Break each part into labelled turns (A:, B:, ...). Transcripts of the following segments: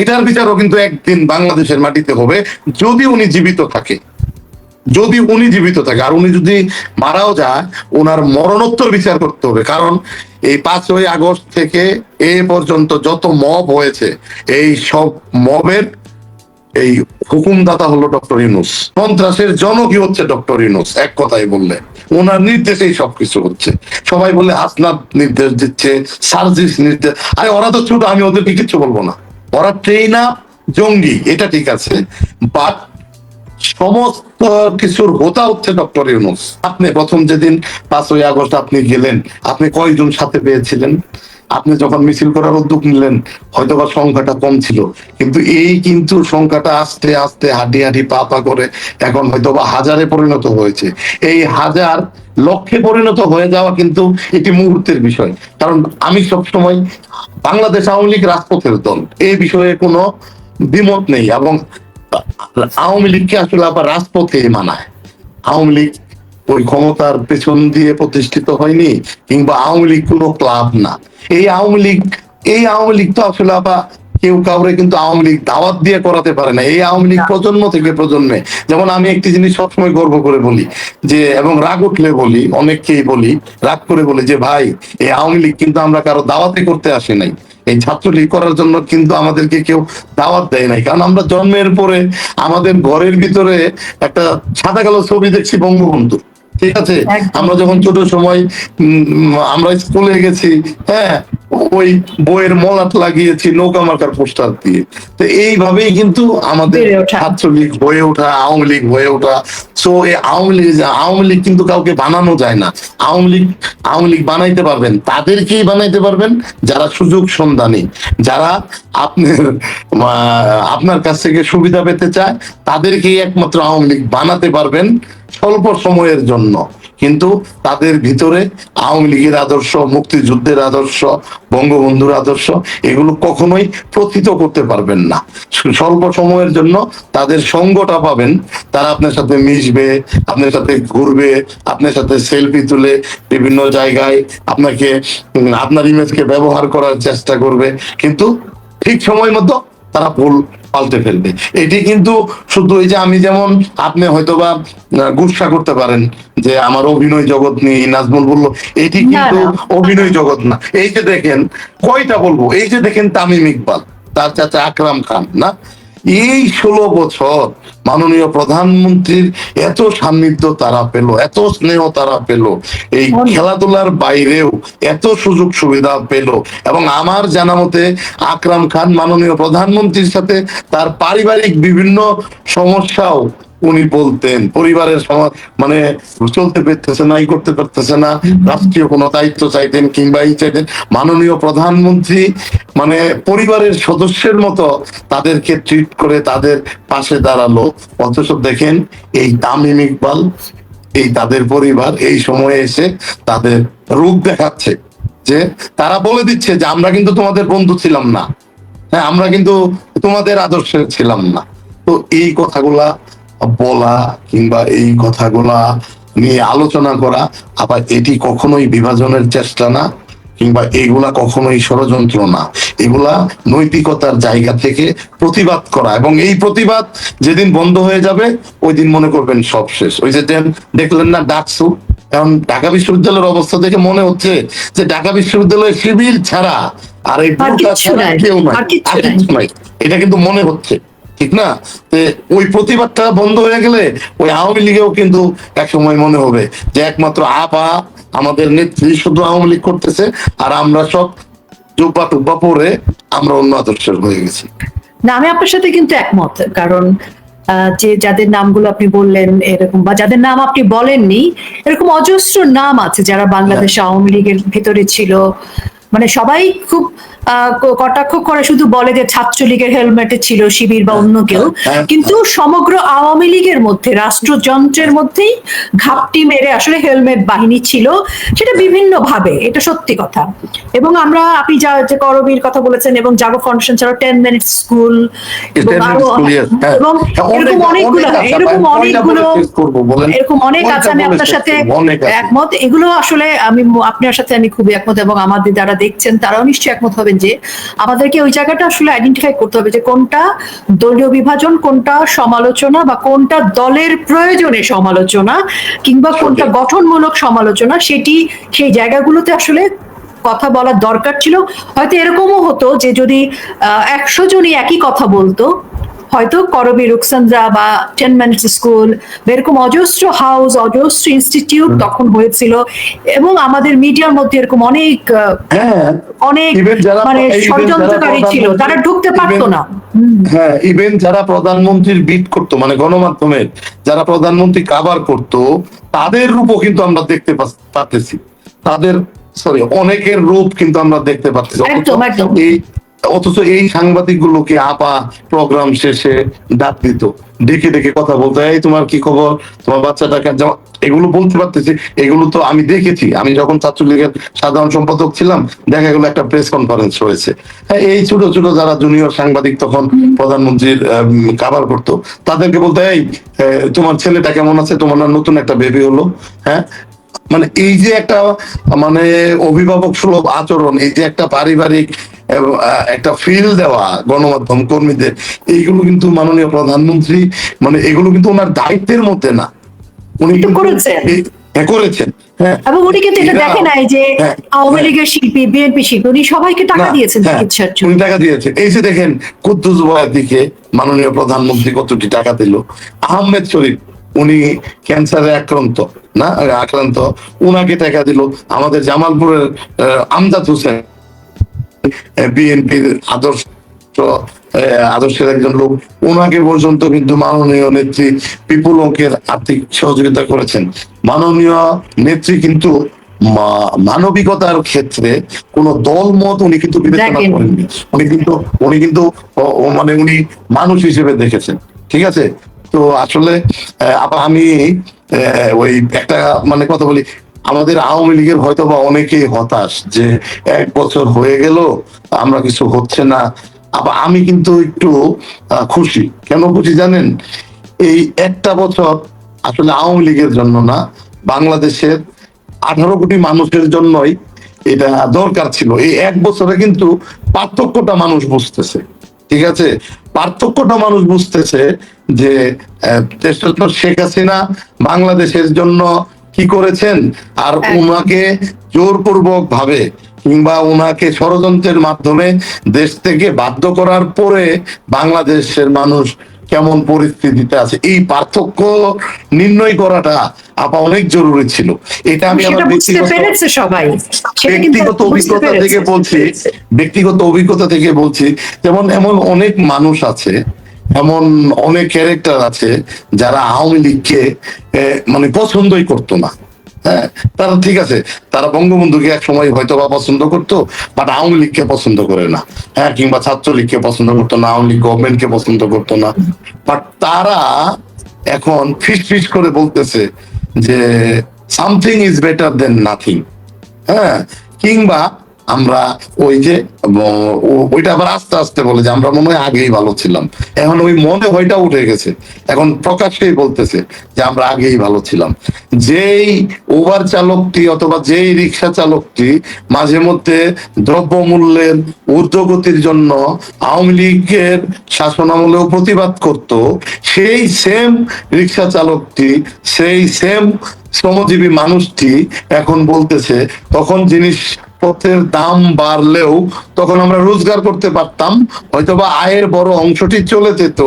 A: এটার বিচারও কিন্তু একদিন বাংলাদেশের মাটিতে হবে, যদি উনি জীবিত থাকে। যদি উনি জীবিত থাকে, আর উনি যদি মারাও যায় ওনার মরণোত্তর বিচার করতে হবে। কারণ এই পাঁচই আগস্ট থেকে এ পর্যন্ত যত মব হয়েছে, এই সব মবের এই হুকুমদাতা হলো ডক্টর ইউনুস। সন্ত্রাসের জনকই হচ্ছে ডক্টর ইউনুস, এক কথাই বললে। ওনার নির্দেশেই সবকিছু হচ্ছে। সবাই বলে হাসনাত নির্দেশ দিচ্ছে, সার্জিস নির্দেশ আরে ওরা তো ছোট, আমি ওদেরকে কিছু বলব না। ওরা ট্রেন জঙ্গি, এটা ঠিক আছে। বাট সমস্ত কিছুর হোতা হচ্ছে ডক্টর ইউনুস। আপনি প্রথম যেদিন পাঁচই আগস্ট আপনি গেলেন, আপনি কয়জন সাথে পেয়েছিলেন? আপনি যখন মিছিল করার উদ্যোগ নিলেন হয়তো বা সংখ্যাটা কম ছিল। কিন্তু এই কিন্তু সংখ্যাটা আস্তে আস্তে হাঁটি হাঁটি পা পা করে এখন হয়তো বা হাজারে পরিণত হয়েছে। এই হাজার লক্ষ্যে পরিণত হয়ে যাওয়া কিন্তু এটি মুহূর্তের বিষয়। কারণ আমি সবসময় বাংলাদেশ আওয়ামী লীগ রাজপথের দল। এই বিষয়ে কোনো দ্বিমত নেই এবং আওয়ামী লীগকে আসলে আবার রাজপথে মানায়। আওয়ামী লীগ ওই ক্ষমতার পেছন দিয়ে প্রতিষ্ঠিত হয়নি কিংবা আওয়ামী লীগ কোনো ক্লাব না। এই আওয়ামী লীগ এই আওয়ামী লীগ তো আসলে আবার কেউ কাউরে কিন্তু আওয়ামী লীগ দাওয়াত দিয়ে করাতে পারে না। এই আওয়ামী লীগ প্রজন্ম থেকে প্রজন্মে যেমন আমি একটি জিনিস সবসময় গর্ব করে বলি যে এবং রাগ উঠলে বলি অনেককেই বলি রাগ করে বলি যে ভাই এই আওয়ামী লীগ কিন্তু আমরা কারও দাওয়াতে করতে আসি নাই। এই ছাত্রলীগ করার জন্য কিন্তু আমাদেরকে কেউ দাওয়াত দেয় নাই। কারণ আমরা জন্মের পরে আমাদের ঘরের ভিতরে একটা সাদা কালো ছবি দেখছি বঙ্গবন্ধু ঠিক আছে? আমরা যখন ছোট সময় উম, আমরা স্কুলে গেছি হ্যাঁ? ওই বইয়ের মলাট লাগিয়েছি নৌকা মার্কার পোস্টার দিয়ে। তো এইভাবেই কিন্তু আমাদের। ছাত্রলীগ হয়ে ওঠা আওয়ামী লীগ হয়ে ওঠা। সো এই আওয়ামী লীগ আওয়ামী লীগ কিন্তু কাউকে বানানো যায় না। আওয়ামী লীগ আওয়ামী লীগ বানাইতে পারবেন তাদেরকেই বানাইতে পারবেন যারা সুযোগ সন্ধানী যারা আপনার আপনার কাছ থেকে সুবিধা পেতে চায় তাদেরকেই একমাত্র আওয়ামী লীগ বানাতে পারবেন স্বল্প সময়ের জন্য। কিন্তু তাদের ভিতরে আওয়ামী লীগের আদর্শ, মুক্তিযুদ্ধের আদর্শ, বঙ্গবন্ধুর আদর্শ, এগুলো কখনোই প্রথিত করতে পারবেন না। স্বল্প সময়ের জন্য তাদের সঙ্গটা পাবেন। তারা আপনার সাথে মিশবে, আপনার সাথে ঘুরবে, আপনার সাথে সেলফি তুলে বিভিন্ন জায়গায় আপনাকে আপনার ইমেজকে ব্যবহার করার চেষ্টা করবে। কিন্তু ঠিক সময় মতো তারা ভুল পাল্টে ফেলবে। এটি কিন্তু শুধু এই যে আমি যেমন আপনি হয়তো বা গুসা করতে পারেন যে আমার অভিনয় জগৎ নিয়ে নাজমুল বলল এটি কিন্তু অভিনয় জগৎ না। এই যে দেখেন কয়টা বলব? এই যে দেখেন তামিম ইকবাল তার চাচা আকরাম খান না? এই ষোলো বছর মাননীয় প্রধানমন্ত্রীর এত সান্নিধ্য তারা পেল এত স্নেহ তারা পেল এই খেলাধুলার বাইরেও এত সুযোগ সুবিধা পেল এবং আমার জানা মতে আকরাম খান মাননীয় প্রধানমন্ত্রীর সাথে তার পারিবারিক বিভিন্ন সমস্যাও উনি বলতেন পরিবারের সমাজ মানে চলতে পারতেছে না ই করতে পারতেছে না রাষ্ট্রীয় কোনো দায়িত্ব চাইতেন কিংবা ই চাইতেন। মাননীয় প্রধানমন্ত্রী মানে পরিবারের সদস্যের মতো তাদেরকে ট্রিট করে তাদের পাশে দাঁড়াল। অথচ দেখেন এই তামিম ইকবাল এই তাদের পরিবার এই সময়ে এসে তাদের রূপ দেখাচ্ছে যে তারা বলে দিচ্ছে যে আমরা কিন্তু তোমাদের বন্ধু ছিলাম না। হ্যাঁ আমরা কিন্তু তোমাদের আদর্শে ছিলাম না। তো এই কথাগুলা বলা কিংবা এই কথাগুলা নিয়ে আলোচনা করা আবার এটি কখনোই বিভাজনের চেষ্টা না কিংবা এগুলা কখনোই ষড়যন্ত্র না। এগুলা নৈতিকতার জায়গা থেকে প্রতিবাদ করা এবং এই প্রতিবাদ যেদিন বন্ধ হয়ে যাবে ওই দিন মনে করবেন সব শেষ। ওই যে দেখলেন না ডাকসু? এখন ঢাকা বিশ্ববিদ্যালয়ের অবস্থা দেখে মনে হচ্ছে যে ঢাকা বিশ্ববিদ্যালয় শিবির ছাড়া আর এই কেউ নাই। এটা কিন্তু মনে হচ্ছে। ঠিক না? তে ওই প্রতিবাদটা বন্ধ হয়ে গেলে ওই আওয়ামী লীগেও কিন্তু এক সময় মনে হবে যে একমাত্র আপা আমাদের নেত্রী শুধু আওয়ামী লীগ করতেছে আর আমরা সব জুব্বা টুব্বা পরে আমরা অন্য আদর্শের হয়ে গেছি।
B: না আমি আপনার সাথে কিন্তু একমত কারণ যে যাদের নামগুলো আপনি বললেন এরকম বা যাদের নাম আপনি বলেননি এরকম অজস্র নাম আছে যারা বাংলাদেশ আওয়ামী লীগের ভেতরে ছিল। মানে সবাই খুব কটাক্ষ করে শুধু বলে যে ছাত্রলীগের হেলমেটে ছিল শিবির বা অন্য কেউ
A: হ্যাঁ।
B: কিন্তু সমগ্র আওয়ামী লীগের মধ্যে রাষ্ট্রযন্ত্রের মধ্যেই ঘাপটি মেরে আসলে হেলমেট বাহিনী ছিল সেটা বিভিন্ন ভাবে এটা সত্যি কথা এবং আমরা আপনি যা যে করবীর কথা বলেছেন এবং জাগো ফাউন্ডেশন ছাড়াও টেন মিনিট স্কুল এবং
A: 10 minute
B: আরও
A: school, yes, হ্যাঁ। হ্যাঁ,
B: এরকম অনেকগুলো এরকম অনেকগুলো? এরকম অনেক আছে আমি আপনার সাথে। একমত এগুলো আসলে আমি আপনার সাথে আমি খুবই একমত এবং আমাদের যারা দেখছেন তারাও নিশ্চয়ই একমত হবে বলবেন যে আমাদেরকে ওই জায়গাটা আসলে আইডেন্টিফাই করতে হবে যে কোনটা দলীয় বিভাজন কোনটা সমালোচনা বা কোনটা দলের প্রয়োজনে সমালোচনা কিংবা কোনটা গঠনমূলক সমালোচনা সেটি সেই জায়গাগুলোতে আসলে কথা বলার দরকার ছিল। হয়তো এরকমও হতো যে যদি একশো জনই একই কথা বলতো হয়তো করবি রুকসান্দ্রা বা টেন মিনিটস স্কুল এরকম অজস্র হাউস অজস্র ইনস্টিটিউট তখন হয়েছিল এবং আমাদের মিডিয়ার মধ্যে এরকম অনেক
A: হ্যাঁ
B: অনেক মানে ষড়যন্ত্রকারী ছিল তারা ঢুকতে পারতো না।
A: হ্যাঁ ইভেন যারা প্রধানমন্ত্রীর বিট করতো মানে গণমাধ্যমের যারা প্রধানমন্ত্রী কাভার করতো তাদের রূপও কিন্তু আমরা দেখতে পাচ- পাচ্ছি তাদের সরি অনেকের রূপ কিন্তু আমরা দেখতে পাচ্ছি। এই অথচ এই সাংবাদিক গুলোকে আপা প্রোগ্রাম শেষে ডাক দিত। ডেকে ডেকে কথা বলতো, এই তোমার কি খবর? তোমার বাচ্চাটাকে যেমন এগুলো বলতে পারতেছি, এগুলো তো আমি দেখেছি। আমি যখন ছাত্রলীগের সাধারণ সম্পাদক ছিলাম, দেখা গেলো একটা প্রেস কনফারেন্স হয়েছে। হ্যাঁ এই ছোট ছোট যারা জুনিয়র সাংবাদিক তখন প্রধানমন্ত্রীর কাভার করতো, তাদেরকে বলতে, এই তোমার ছেলেটা কেমন আছে? তোমার নতুন একটা বেবি হলো? হ্যাঁ মানে এই যে একটা মানে অভিভাবক সুলভ আচরণ, এই যে একটা পারিবারিক একটা ফিল দেওয়া গণমাধ্যম কর্মীদের। এইগুলো কিন্তু মাননীয় প্রধানমন্ত্রী মানে এগুলো কিন্তু ওনার দায়িত্বের মধ্যে না। উনি
B: করেছেন।
A: হ্যাঁ, করেছেন। হ্যাঁ।
B: এবং উনি কিন্তু এটা দেখে নাই যে
A: হ্যাঁ,
B: আওয়ামী। লীগের শিল্পী বিএনপি শিল্পী উনি সবাইকে টাকা দিয়েছেন চিকিৎসার জন্য।
A: উনি টাকা দিয়েছেন। এই যে দেখেন কুদ্দুস বয়ের দিকে মাননীয় প্রধানমন্ত্রী কতটি টাকা দিল? আহমেদ শরীফ উনি ক্যান্সারে আক্রান্ত না? আক্রান্ত। উনাকে টাকা দিল আমাদের জামালপুরের আমজাদ হোসেন। বিএনপির আদর্শ আদর্শের একজন লোক। ওনাকে পর্যন্ত কিন্তু মাননীয় নেত্রী বিপুল অঙ্কের আর্থিক সহযোগিতা করেছেন। মাননীয় নেত্রী কিন্তু মানবিকতার ক্ষেত্রে কোন দল মত উনি কিন্তু বিবেচনা। করেননি। উনি কিন্তু উনি কিন্তু মানে উনি মানুষ হিসেবে দেখেছেন। ঠিক আছে? তো আসলে আমি আহ, ওই একটা মানে কথা বলি আমাদের আওয়ামী লীগের হয়তো বা অনেকেই হতাশ যে এক বছর হয়ে গেল, আমরা কিছু হচ্ছে না। আবার আমি কিন্তু একটু খুশি। কেন খুশি জানেন? এই একটা বছর আসলে আওয়ামী লীগের জন্য না, বাংলাদেশের আঠারো কোটি মানুষের জন্যই এটা দরকার ছিল। এই এক বছরে কিন্তু পার্থক্যটা মানুষ বুঝতেছে। ঠিক আছে? পার্থক্যটা মানুষ বুঝতেছে যে শেখ হাসিনা বাংলাদেশের জন্য কি করেছেন? আর। ওনাকে জোরপূর্বক ভাবে কিংবা ওনাকে ষড়যন্ত্রের মাধ্যমে দেশ থেকে বাধ্য করার পরে বাংলাদেশের মানুষ কেমন পরিস্থিতিতে আছে? এই পার্থক্য নির্ণয় করাটা আপা অনেক জরুরি ছিল। এটা আমি আমার ব্যক্তিগত অভিজ্ঞতা থেকে বলছি ব্যক্তিগত অভিজ্ঞতা থেকে বলছি যেমন এমন অনেক মানুষ আছে এমন অনেক ক্যারেক্টার আছে যারা আওয়ামী লীগকে মানে পছন্দই করতো না। হ্যাঁ তারা ঠিক আছে, তারা বঙ্গবন্ধুকে এক সময় হয়তো বা পছন্দ করতো বাট আওয়ামী লীগকে পছন্দ করে না। হ্যাঁ কিংবা ছাত্রলীগকে পছন্দ করতো না, আওয়ামী লীগ গভর্নমেন্টকে পছন্দ করতো না। বাট তারা এখন ফিস ফিস করে বলতেছে যে something is better than nothing হ্যাঁ কিংবা আমরা ওই যে ওইটা আবার আস্তে আস্তে বলে যে আমরা মনে হয় আগেই ভালো ছিলাম। এখন ওই মনে হয়টা উঠে গেছে। এখন প্রকাশ্যেই বলতেছে যে আমরা আগেই ভালো ছিলাম। যেই ওভার চালকটি অথবা যেই রিক্সা চালকটি মাঝে মধ্যে দ্রব্য মূল্যের ঊর্ধ্বগতির জন্য আওয়ামী লীগের শাসনামলেও প্রতিবাদ করত, সেই সেম রিক্সা চালকটি, সেই সেম শ্রমজীবী মানুষটি এখন বলতেছে, তখন জিনিসপত্রের দাম বাড়লেও তখন আমরা রোজগার করতে পারতাম হয়তোবা আয়ের বড় অংশটি চলে যেত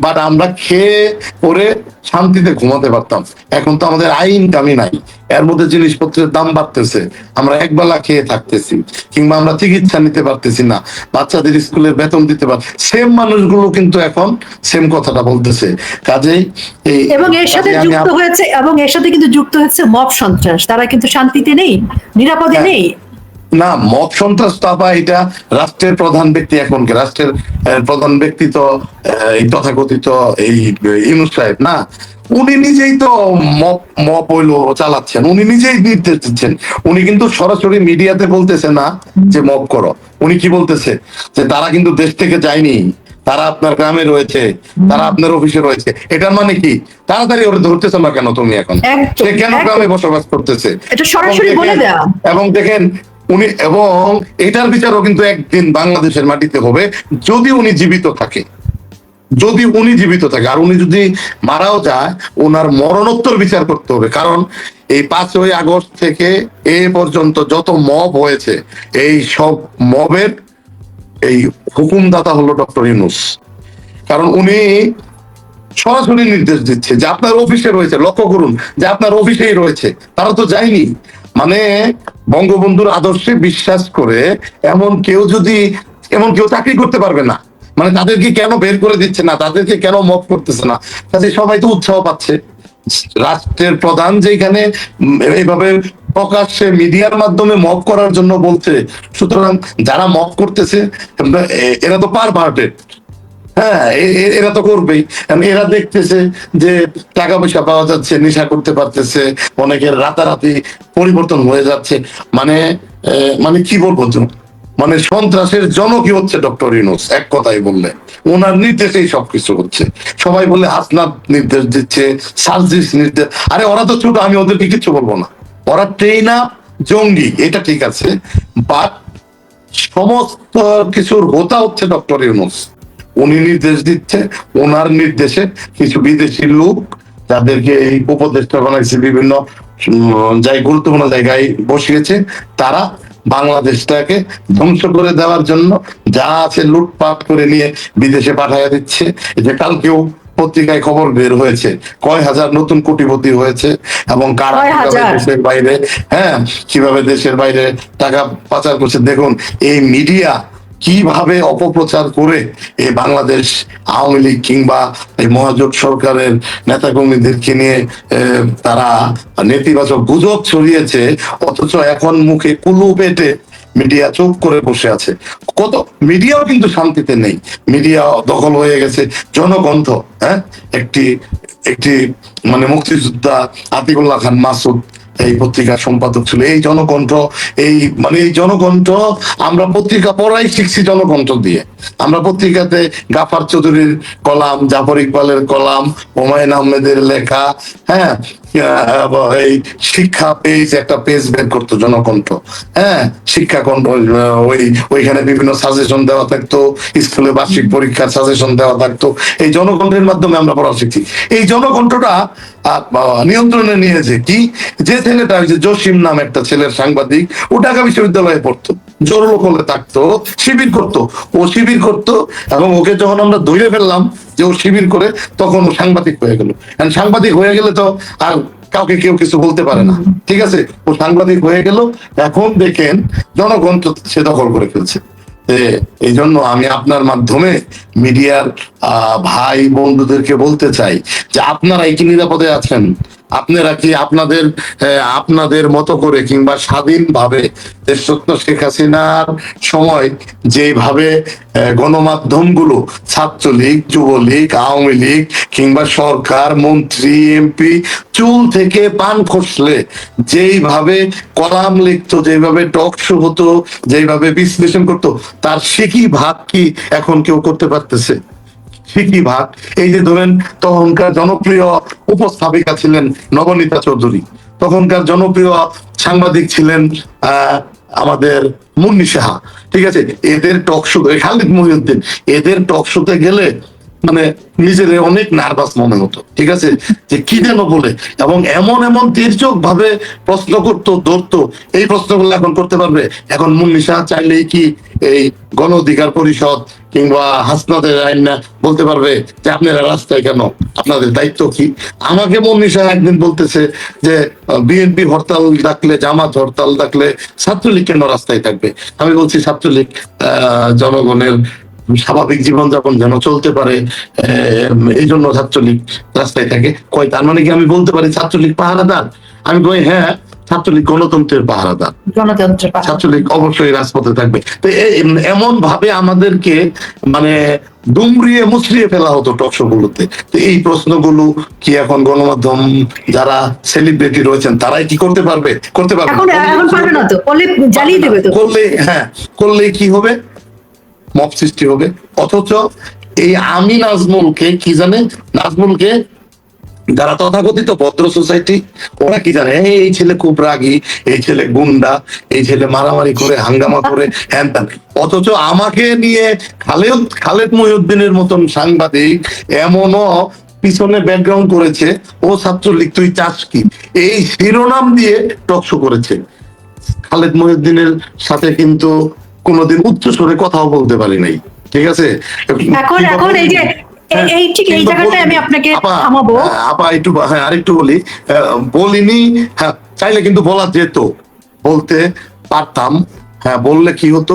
A: বাট আমরা খেয়ে পরে শান্তিতে ঘুমাতে পারতাম। এখন তো আমাদের আয় ইনকামই নাই এর মধ্যে জিনিসপত্রের দাম বাড়তেছে আমরা একবেলা খেয়ে থাকতেছি কিংবা আমরা চিকিৎসা নিতে পারতেছি না বাচ্চাদের স্কুলের বেতন দিতে পার সেম মানুষগুলো কিন্তু এখন সেম কথাটা বলতেছে। কাজেই এই
B: এবং এর সাথে যুক্ত হয়েছে এবং এর সাথে কিন্তু যুক্ত হচ্ছে মব সন্ত্রাস তারা কিন্তু শান্তিতে নেই নিরাপদে
A: হ্যাঁ।
B: নেই।
A: না মত সন্ত্রাস তো আপা এটা রাষ্ট্রের প্রধান ব্যক্তি এখনকে রাষ্ট্রের প্রধান ব্যক্তি তো এই তথাকথিত এই ইউনুস সাহেব না? উনি নিজেই তো মপ মপ হইল চালাচ্ছেন। উনি নিজেই নির্দেশ দিচ্ছেন। উনি কিন্তু সরাসরি মিডিয়াতে বলতেছে না যে মপ করো। উনি কি বলতেছে? যে তারা কিন্তু দেশ থেকে যায়নি। তারা আপনার গ্রামে রয়েছে। তারা আপনার অফিসে রয়েছে। এটার মানে কি? তাড়াতাড়ি ওরা ধরতেছে না কেন তুমি এখন? সে কেন গ্রামে বসবাস করতেছে। এবং দেখেন উনি এবং এটার বিচারও কিন্তু একদিন বাংলাদেশের মাটিতে হবে যদি উনি জীবিত থাকে। যদি উনি জীবিত থাকে, আর উনি যদি মারাও যায়, ওনার মরণোত্তর বিচার করতে হবে। কারণ এই পাঁচই আগস্ট থেকে এ পর্যন্ত যত মব হয়েছে, এই সব মবের এই হুকুমদাতা হলো ডক্টর ইউনুস। কারণ উনি সরাসরি নির্দেশ দিচ্ছে যে আপনার অফিসে রয়েছে, লক্ষ্য করুন যে আপনার অফিসেই রয়েছে, তারা তো যায়নি। মানে বঙ্গবন্ধুর আদর্শে বিশ্বাস করে এমন কেউ যদি, এমন কেউ চাকরি করতে পারবে না মানে তাদেরকে কেন বের করে দিচ্ছে না, তাদেরকে কেন মত করতেছে না? কাজে সবাই তো উৎসাহ পাচ্ছে। রাষ্ট্রের প্রধান যেখানে এইভাবে প্রকাশ্যে মিডিয়ার মাধ্যমে মক করার জন্য বলছে, সুতরাং যারা মক করতেছে এরা তো পার পার্টেড হ্যাঁ এরা তো করবেই। এরা দেখতেছে যে টাকা পয়সা পাওয়া যাচ্ছে, নেশা করতে পারতেছে, অনেকের রাতারাতি পরিবর্তন হয়ে যাচ্ছে। মানে মানে কি বলব? মানে সন্ত্রাসের জনকই হচ্ছে ডক্টর ইউনুস, এক কথাই বললে। ওনার নির্দেশেই সবকিছু হচ্ছে। সবাই বলে হাসনাত নির্দেশ দিচ্ছে, সার্জিস নির্দেশ আরে, ওরা তো ছোট, আমি ওদেরকে কিছু বলব না। ওরা ট্রেন আপ জঙ্গি, এটা ঠিক আছে। বাট, সমস্ত কিছুর হোতা হচ্ছে ডক্টর ইউনুস। উনি নির্দেশ দিচ্ছে ওনার নির্দেশে কিছু বিদেশি লোক যাদেরকে এই উপদেষ্টা বানাইছে বিভিন্ন যাই গুরুত্বপূর্ণ জায়গায় বসিয়েছে। তারা বাংলাদেশটাকে ধ্বংস করে দেওয়ার জন্য যা আছে লুটপাট করে নিয়ে বিদেশে পাঠাইয়া দিচ্ছে। যে কালকেও পত্রিকায় খবর বের হয়েছে কয় হাজার নতুন কোটিপতি হয়েছে এবং কারা? দেশের বাইরে হ্যাঁ কীভাবে দেশের বাইরে টাকা পাচার করছে। দেখুন এই মিডিয়া কীভাবে অপপ্রচার করে এই বাংলাদেশ আওয়ামী লীগ কিংবা এই মহাজোট সরকারের নেতাকর্মীদেরকে নিয়ে তারা নেতিবাচক গুজব ছড়িয়েছে, অথচ এখন মুখে কুলু পেটে মিডিয়া চুপ করে বসে আছে। কত, মিডিয়াও কিন্তু শান্তিতে নেই। মিডিয়া দখল হয়ে গেছে জনকণ্ঠ হ্যাঁ? একটি একটি মানে মুক্তিযোদ্ধা আতিকুল্লাহ খান মাসুদ এই পত্রিকার সম্পাদক ছিল, এই জনকণ্ঠ, এই মানে এই জনকণ্ঠ আমরা পত্রিকা পড়াই শিখছি জনকণ্ঠ দিয়ে। আমরা পত্রিকাতে গাফার চৌধুরীর কলাম, জাফর ইকবালের কলাম, হুমায়ুন আহমেদের লেখা হ্যাঁ এই শিক্ষা পেজ, একটা পেজ বের করতো জনকণ্ঠ। হ্যাঁ শিক্ষা কণ্ঠ ওই, ওইখানে বিভিন্ন সাজেশন দেওয়া থাকতো, স্কুলে বার্ষিক পরীক্ষার সাজেশন দেওয়া থাকতো। এই জনকণ্ঠের মাধ্যমে আমরা পড়া শিখছি। এই জনকণ্ঠটা নিয়ন্ত্রণে নিয়েছে কি? যে ছেলেটা হয়েছে জসিম নাম একটা ছেলের সাংবাদিক, ও ঢাকা বিশ্ববিদ্যালয়ে পড়তো। জোরলোক হলে থাকতো শিবির করতো। ও শিবির করতো এবং ওকে যখন আমরা ধরে ফেললাম যে ও শিবির করে, তখন ও সাংবাদিক হয়ে গেল। সাংবাদিক হয়ে গেলে তো আর কাউকে কেউ কিছু বলতে পারে না। ঠিক আছে? ও সাংবাদিক হয়ে গেল। এখন দেখেন, জনগণ তো সে দখল করে ফেলছে। এই জন্য আমি আপনার মাধ্যমে মিডিয়ার ভাই বন্ধুদেরকে বলতে চাই যে আপনারা কি নিরাপদে আছেন? আপনারা কি আপনাদের আপনাদের মতো করে কিংবা স্বাধীনভাবে দেশরত্ন শেখ হাসিনার সময় যেভাবে গণমাধ্যমগুলো ছাত্রলীগ, যুবলীগ, আওয়ামী লীগ কিংবা সরকার, মন্ত্রী, এমপি চুল থেকে পান খসলে, যেইভাবে কলাম লিখতো, যেভাবে টক শো হতো যেভাবে বিশ্লেষণ করতো, তার সে কি ভাগ কি এখন কেউ করতে পারতেছে? ঠিকই ভাগ এই যে ধরেন, তখনকার জনপ্রিয় উপস্থাপিকা ছিলেন নবনীতা চৌধুরী। তখনকার জনপ্রিয় সাংবাদিক ছিলেন আমাদের মুন্নি সাহা। ঠিক আছে? এদের টক শো খালিদ মহিউদ্দিন, এদের টক শোতে গেলে মানে নিজের অনেক নার্ভাস মনে হতো ঠিক আছে? যে কি যেন বলে এবং এমন এমন তির্যক ভাবে প্রশ্ন করতো ধরতো এই প্রশ্নগুলো এখন করতে পারবে? এখন মুন্নি শাহ চাইলেই কি এই গণ অধিকার পরিষদ কিংবা হাসনাদের আইন না বলতে পারবে যে আপনারা রাস্তায় কেন? আপনাদের দায়িত্ব কি? আমাকে মুন্নি শাহ একদিন বলতেছে যে বিএনপি হরতাল ডাকলে জামাত হরতাল ডাকলে ছাত্রলীগ কেন রাস্তায় থাকবে? আমি বলছি ছাত্রলীগ আহ, জনগণের স্বাভাবিক জীবনযাপন যেন চলতে পারে এই জন্য ছাত্রলীগ রাস্তায় থাকে। কয় তার মানে কি আমি বলতে পারি ছাত্রলীগ পাহারাদার? আমি কই হ্যাঁ ছাত্রলীগ গণতন্ত্রের পাহারাদার।
B: গণতন্ত্রের
A: ছাত্রলীগ অবশ্যই রাজপথে থাকবে। তো এমন ভাবে আমাদেরকে মানে দুমড়িয়ে মুচড়িয়ে ফেলা হতো টকশো গুলোতে তো এই প্রশ্নগুলো কি এখন গণমাধ্যম যারা সেলিব্রিটি রয়েছেন তারাই কি করতে পারবে? করতে পারবে করলে হ্যাঁ করলে কি হবে? মব সৃষ্টি হবে। অথচ এই আমি নাজমুলকে কি জানে? নাজমুলকে যারা তথাকথিত ভদ্র সোসাইটি ওরা কি জানে? এই ছেলে খুব রাগী, এই ছেলে গুন্ডা, এই ছেলে মারামারি করে, হাঙ্গামা করে, হ্যান ত্যান। অথচ আমাকে নিয়ে খালেদ খালেদ মহিউদ্দিনের মতন সাংবাদিক এমনও পিছনে ব্যাকগ্রাউন্ড করেছে, ও ছাত্রলীগ, তুই চাস কি? এই শিরোনাম দিয়ে টকশো করেছে। খালেদ মহিউদ্দিনের সাথে কিন্তু কোনোদিন উচ্চ স্বরে কথাও বলতে পারি নাই। ঠিক আছে?
B: এখন এখন এই যে এই- ঠিক এই জায়গাটায় আমি আপনাকে থামাবো।
A: আপা একটু হ্যাঁ আরেকটু বলি। বলিনি হ্যাঁ চাইলে কিন্তু বলা যেত। বলতে পারতাম। হ্যাঁ বললে কি হতো?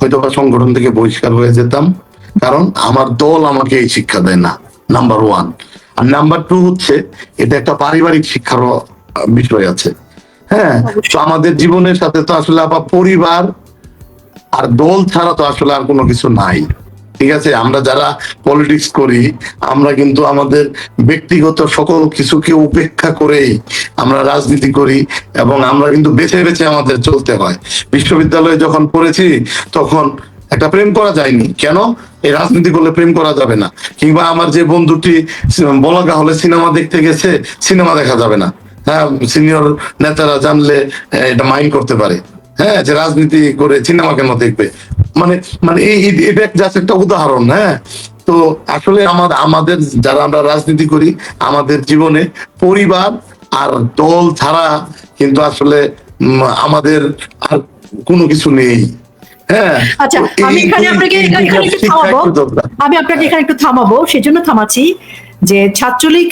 A: হয়তো বা সংগঠন থেকে বহিষ্কার হয়ে যেতাম। কারণ আমার দল আমাকে এই শিক্ষা দেয় না নাম্বার ওয়ান আর নাম্বার টু হচ্ছে এটা একটা পারিবারিক শিক্ষার বিষয় আছে। হ্যাঁ তো আমাদের জীবনের সাথে তো আসলে আবার পরিবার আর দল ছাড়া তো আসলে আর কোনো কিছু নাই। ঠিক আছে? আমরা যারা পলিটিক্স করি, আমরা কিন্তু আমাদের ব্যক্তিগত সকল কিছুকে উপেক্ষা করেই আমরা রাজনীতি করি এবং আমরা কিন্তু বেছে বেছে আমাদের চলতে হয়। বিশ্ববিদ্যালয়ে যখন পড়েছি, তখন একটা প্রেম করা যায়নি। কেন? এই রাজনীতি করলে প্রেম করা যাবে না। কিংবা আমার যে বন্ধুটি বলাগা হলে সিনেমা দেখতে গেছে, সিনেমা দেখা যাবে না। হ্যাঁ সিনিয়র নেতারা জানলে এটা মাইন্ড করতে পারে। হ্যাঁ যে রাজনীতি করে সিনেমা কেন দেখবে? মানে মানে এই এটা জাস্ট একটা উদাহরণ হ্যাঁ? তো আসলে আমাদের আমাদের যারা আমরা রাজনীতি করি আমাদের জীবনে পরিবার আর দল ছাড়া কিন্তু আসলে আমাদের আর কোনো কিছু নেই হ্যাঁ?
B: আচ্ছা আমি এখানে আপনাকে এখানে একটু থামাবো। আমি আপনাকে এখানে একটু থামাবো সেজন্য থামাচ্ছি যে ছাত্রলীগ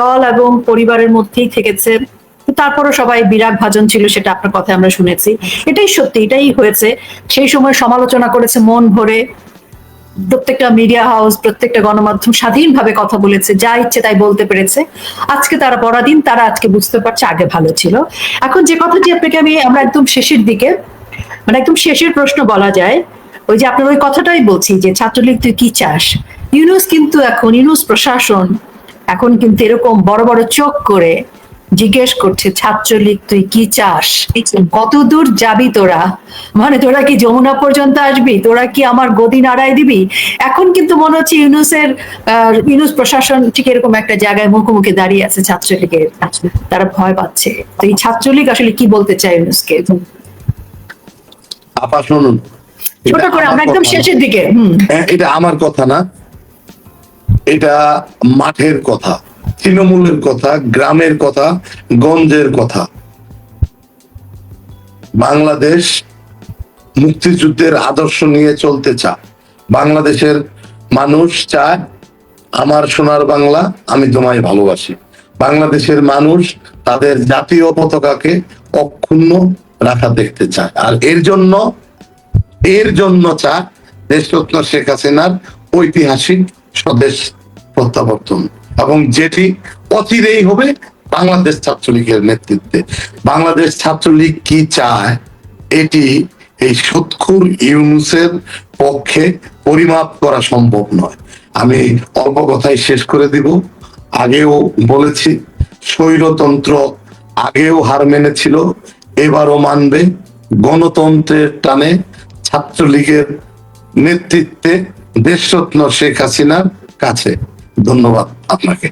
B: দল এবং পরিবারের মধ্যেই থেকেছে। তারপরও সবাই বিরাট ভাজন ছিল, সেটা আপনার কথা আমরা শুনেছি। এটাই সত্যি, এটাই হয়েছে। সেই সময় সমালোচনা করেছে মন ভরে। প্রত্যেকটা মিডিয়া হাউস প্রত্যেকটা গণমাধ্যম স্বাধীনভাবে কথা বলেছে, যা ইচ্ছে তাই বলতে পেরেছে। আজকে তারা পরাধীন, তারা আজকে বুঝতে পারছে আগে ভালো ছিল। এখন যে কথাটি আপনাকে আমি, আমরা একদম শেষের দিকে মানে একদম শেষের প্রশ্ন বলা যায়, ওই যে আপনার ওই কথাটাই বলছি যে, ছাত্রলীগ, তুই কি চাস? ইউনুস কিন্তু এখন, ইউনুস প্রশাসন, এখন কিন্তু এরকম বড় বড় চোখ করে জিজ্ঞেস করছে ছাত্রলীগ তুই কি চাস? কত দূর যাবি তোরা? মানে তোরা কি যমুনা পর্যন্ত আসবি? তোরা কি আমার গদি নাড়ায় দিবি? এখন কিন্তু মনে হচ্ছে ইউনুসের ইউনুস প্রশাসন ঠিক এরকম একটা জায়গায় মুখোমুখি দাঁড়িয়ে আছে ছাত্রলীগের। তারা ভয় পাচ্ছে। তো এই ছাত্রলীগ আসলে কি বলতে চায় ইউনুসকে?
A: আপা শুনুন।
B: ছোট
A: এটা
B: করে আমরা একদম শেষের দিকে হুম।
A: হ্যাঁ, এটা আমার কথা না। এটা মাঠের কথা। তৃণমূলের কথা, গ্রামের কথা, গঞ্জের কথা। বাংলাদেশ মুক্তিযুদ্ধের আদর্শ নিয়ে চলতে চায়। বাংলাদেশের মানুষ চায়, আমার সোনার বাংলা, আমি তোমায় ভালোবাসি। বাংলাদেশের মানুষ তাদের জাতীয় পতাকাকে অক্ষুণ্ণ রাখা দেখতে চায়। আর এর জন্য এর জন্য চা দেশরত্ন শেখ হাসিনার ঐতিহাসিক স্বদেশ প্রত্যাবর্তন। এবং যেটি অচিরেই হবে বাংলাদেশ ছাত্রলীগের নেতৃত্বে। বাংলাদেশ ছাত্রলীগ কি চায়, এটি এই সৎখুর ইউনুসের পক্ষে পরিমাপ করা সম্ভব নয়। আমি অল্প কথাই শেষ করে দিব। আগেও বলেছি, স্বৈরতন্ত্র আগেও হার মেনেছিল, এবারও মানবে। গণতন্ত্রের টানে ছাত্রলীগের নেতৃত্বে দেশরত্ন শেখ হাসিনার কাছে। ধন্যবাদ আপনাকে।